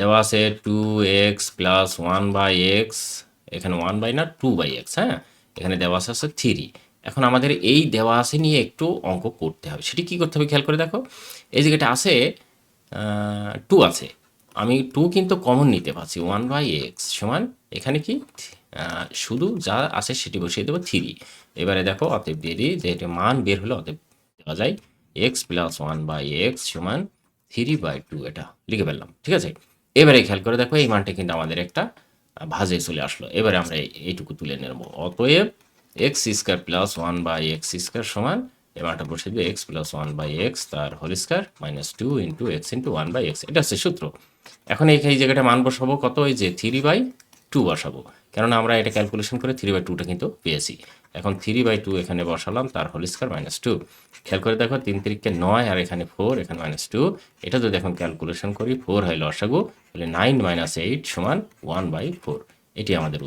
দেওয়া আছে two x plus one by x এখানে ওয়ান বাই না টু বাই এক্স হ্যাঁ? এখানে দেওয়া আছে হচ্ছে থ্রি এখন আমাদের এই দেওয়া আছে নিয়ে একটু অঙ্ক করতে হবে। সেটি কী করতে হবে খেয়াল করে দেখো। এই জায়গাটা আছে টু আছে। আমি টু কিন্তু কমন নিতে পারছি ওয়ান বাই এক্স সমান এখানে কি? শুধু যা আছে সেটি বসিয়ে দেবো থ্রি এবারে দেখো, অতএব দিয়ে দিই, যে এটা মান বের হলো, অতএব দেওয়া যায় x plus one by x সমান থ্রি বাই টু এটা লিখে ফেললাম, ঠিক আছে? এবারে খেয়াল করে দেখো, এই মানটা কিন্তু আমাদের একটা ভাজে চলে আসলো। এবারে আমরা এইটুকু তুলে নেব। অতএব x square plus one by x square সমান, এই মানটা বসে দিবে x plus one by x তার whole square minus two into x into one by x এটা হচ্ছে সূত্র। এখন এই জায়গাটা মান বসাবো। কত? ওই যে থ্রি বাই টু বসাবো। কেননা আমরা এটা ক্যালকুলেশন করে থ্রি বাই টুটা কিন্তু পেয়েছি। এখন থ্রি বাই টু এখানে বসালাম, তার হোল স্কোয়ার মাইনাস টু খেয়াল করে দেখো, তিন তিরিককে নয় আর এখানে ফোর এখানে মাইনাস টু এটা যদি এখন ক্যালকুলেশন করি ফোর হয় লসাগু, তাহলে নাইন মাইনাস এইট সমান ওয়ান বাই ফোর এটি আমাদের